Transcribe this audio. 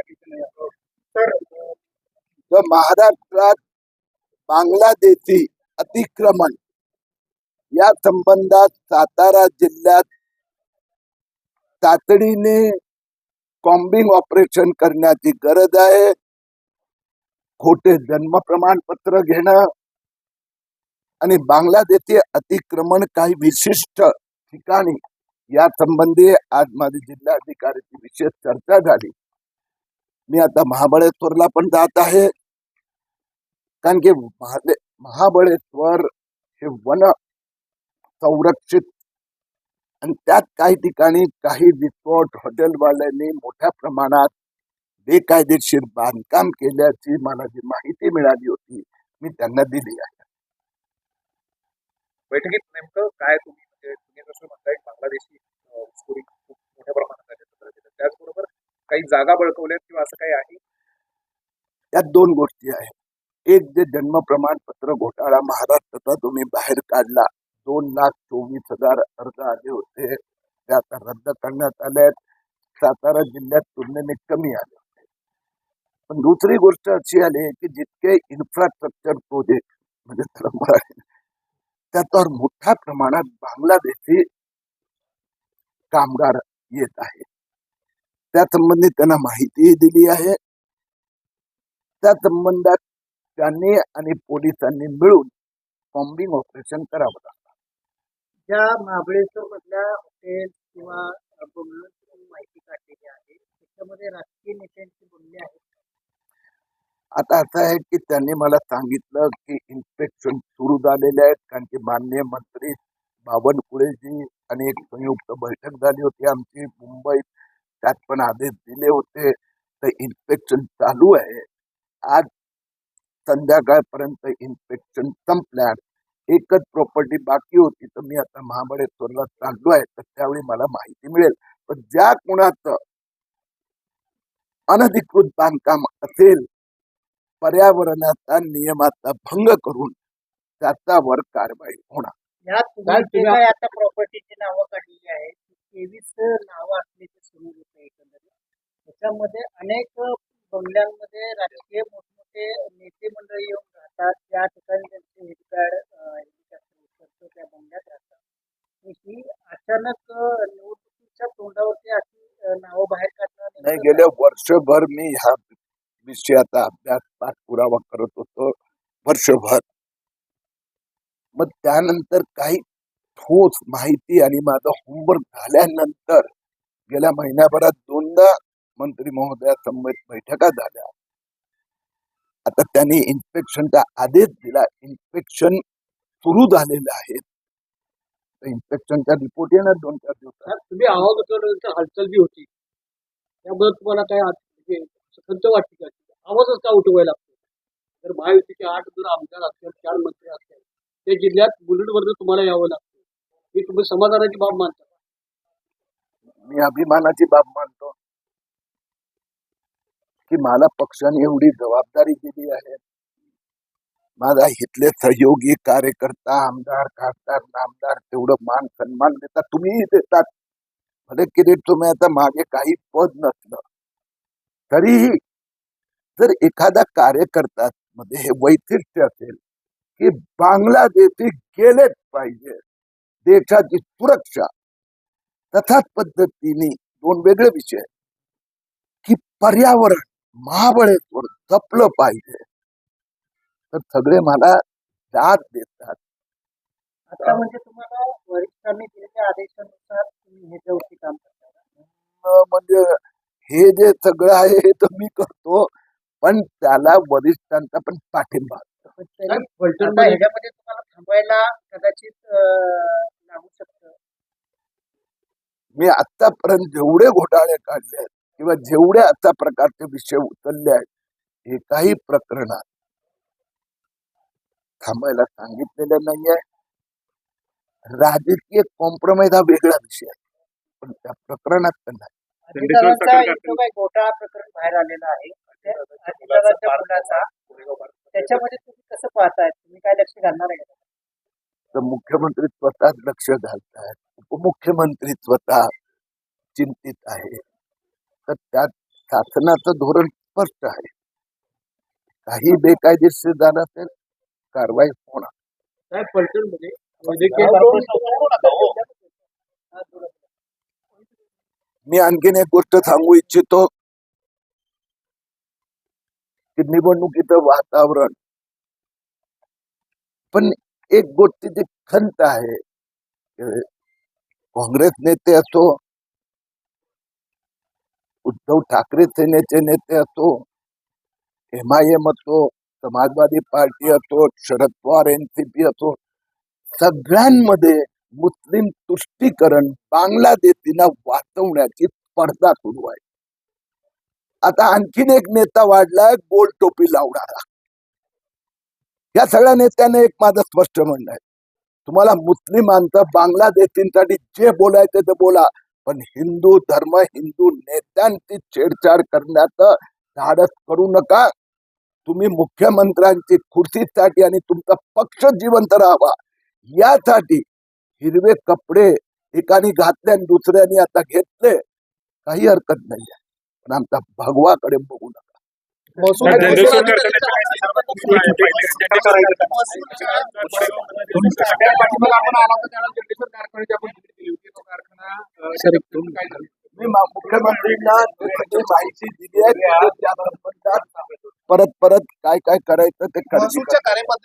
तर तर महाराष्ट्रात बांगलादेशी अतिक्रमण या संबंधात सातारा जिल्ह्यात तातडीने कॉम्बिंग ऑपरेशन करण्याची गरज आहे. खोटे जन्म प्रमाणपत्र घेणं आणि बांगलादेशी अतिक्रमण काही विशिष्ट ठिकाणी या संबंधी आज माझी जिल्हाधिकाऱ्याची विशेष चर्चा झाली. मी आता महाबळेश्वरला पण जात आहे. कारण की महाबळे- महाबळेश्वर हे वन संरक्षित आणि त्यात काही ठिकाणी काही रिसॉर्ट हॉटेलवाल्यांनी मोठ्या प्रमाणात बेकायदेशीर बांधकाम केल्याची मला जी माहिती मिळाली होती. मी त्यांना दिली आहे. बैठकीत नेमकं काय तुम्ही म्हणजे तुम्ही जसं म्हणताय बांगलादेशी घुसखोरी खूप मोठ्या प्रमाणात त्याचबरोबर काही जागा बळकवल्यात किंवा असं काही आहे? त्यात दोन गोष्टी आहेत. एक जे जन्म प्रमाणपत्र घोटाळा महाराष्ट्राचा तुम्ही बाहेर काढला. दोन लाख चोवीस हजार अर्ज आले होते. ते आता रद्द करण्यात आले आहेत. सातारा जिल्ह्यात तुलनेने कमी आले होते. पण दुसरी गोष्ट अशी आली की जितके इन्फ्रास्ट्रक्चर प्रोजेक्ट म्हणजे त्याला त्याच्यावर मोठ्या प्रमाणात बांगलादेशी कामगार येत आहे त्या संबंधी त्यांना माहितीही दिली आहे. त्या संबंधात त्यांनी आणि पोलिसांनी मिळून कॉम्बिंग ऑपरेशन करावं लागतं ज्या महाबळेश्वर मधल्या हॉटेल किंवा माहिती काढलेली आहे त्याच्यामध्ये राजकीय नेत्यांची बोलणे आहेत आता असं आहे की त्यांनी मला सांगितलं की इन्स्पेक्शन सुरू झालेले आहेत कारण की माननीय मंत्री बावनकुळेजी आणि एक संयुक्त बैठक झाली होती आमची मुंबईत. त्यात पण आदेश दिले होते. तर इन्स्पेक्शन चालू आहे. आज संध्याकाळपर्यंत इन्स्पेक्शन संपल्या एकच प्रॉपर्टी बाकी होती. तर मी आता महाबळेश्वरला चाललो आहे. तर त्यावेळी मला माहिती मिळेल. पण ज्या कुणाचं अनधिकृत बांधकाम असेल पर्यावरणाचा नियमाचा भंग करून त्याच्यावर कारवाई होणार. प्रॉपर्टीची नावं काढलेली आहेत तेवीस नावं असल्याचे सुरू होते एकंदरीत. त्याच्यामध्ये अनेक बंगल्यांमध्ये राजकीय मोठमोठे नेते मंडळी येऊन राहतात. त्या ठिकाणी त्यांचे हेलिपॅड हेलिकॉप्टर उतरतो त्या बंगल्यात राहतात. ही अचानक निवडणुकीच्या तोंडावरती अशी नावं बाहेर काढणं नाही गेल्या वर्षभर मी ह्या विषयाचा अभ्यास पाठपुरावा करत होतो. वर्षभर. मग त्यानंतर काही ठोस माहिती आणि माझं होमवर्क झाल्यानंतर गेल्या महिन्याभरात दोनदा मंत्री महोदयासमवेत बैठका झाल्या. आता त्यांनी इन्स्पेक्शनचा आदेश दिला. इन्स्पेक्शन सुरू झालेलं आहे. इन्स्पेक्शनचा रिपोर्ट येणार दोन चार दिवसात. तुम्ही आवाज उचलण्याची हालचाल बी होती त्याबद्दल तुम्हाला काय खंत म्हणजे वाटते का? आवाजच का उठवायला लागतो? जर महायुतीचे आठ जर आमदार असतील चार मंत्री असतील त्या जिल्ह्यात बुलेटवर तुम्हाला यावं लागतं. समाधानाची बाब मानता मी अभिमानाची बाब मानतो. की मला पक्षाने एवढी जबाबदारी दिली आहे. माझा इथले सहयोगी कार्यकर्ता, आमदार, खासदार, नामदार तेवढं मान सन्मान देतात, तुम्हीही देतात. भले किरीट तुम्ही आता मागे काही पद नसलं, तरीही जर एखादा कार्यकर्ता मध्ये हे वैशिष्ट्य असेल, की बांगलादेशी गेलेच देशाची सुरक्षा. तथाच पद्धतीने दोन वेगळे विषय की पर्यावरण महाबळेश्वर जपलं पाहिजे. तर सगळे मला दाद देतात. आता म्हणजे तुम्हाला वरिष्ठांनी दिलेल्या आदेशानुसार तुम्ही ह्याच्यावरती काम करता म्हणजे हे जे सगळं आहे हे तर मी करतो. पण त्याला वरिष्ठांचा पण पाठिंबा ह्याच्यामध्ये तुम्हाला थांबायला कदाचित लागू शकतं. मी आतापर्यंत जेवढे घोटाळे काढले आहेत किंवा जेवढे अशा प्रकारचे विषय उचलले आहेत एकाही प्रकरणात थांबायला सांगितलेलं नाहीये. राजकीय कॉम्प्रोमाइज हा वेगळा विषय आहे पण त्या प्रकरणात तर नाही. काही घोटाळा प्रकरण बाहेर आलेला आहे. त्याच्यामध्ये तुम्ही कसं पाहताय? तुम्ही काय लक्ष घालणार आहे? तर मुख्यमंत्री स्वतः लक्ष घालतात. उपमुख्यमंत्री स्वतः चिंतित आहे. तर त्यात शासनाचं धोरण स्पष्ट आहे. काही बेकायदेशीर झालं असेल कारवाई होणार. साहेब पलटणमध्ये वैद्यकीय मी आणखीन एक गोष्ट सांगू इच्छितो. की निवडणुकीचं वातावरण. पण एक गोष्टीची खंत आहे काँग्रेस नेते असो उद्धव ठाकरे सेनेचे नेते असो एम आय एम असो समाजवादी पार्टी असो शरद पवार एनसीपी असो सगळ्यांमध्ये मुस्लिम तुष्टीकरण बांगलादेशीना वाचवण्याची स्पर्धा सुरू आहे. आता आणखीन एक नेता वाढलाय गोल टोपी लावणारा. या सगळ्या नेत्याने एक माझं स्पष्ट म्हणणं आहे. तुम्हाला मुस्लिमांचं बांगलादेशींसाठी जे बोलायचं ते बोला पण हिंदू धर्म हिंदू नेत्यांची छेडछाड करण्याचं धाडस करू नका. तुम्ही मुख्यमंत्र्यांची खुर्चीसाठी आणि तुमचा पक्ष जिवंत राहावा. यासाठी हिरवे कपडे एकाने घातले आणि दुसऱ्याने आता घेतले. काही हरकत नाही आहे पण आमचा भगवाकडे बघू नका. महसूल मुख्यमंत्रींना माहिती दिली आहे त्या संबंधात परत परत काय काय करायचं ते करण्याची महसूलच्या कार्यपद्धती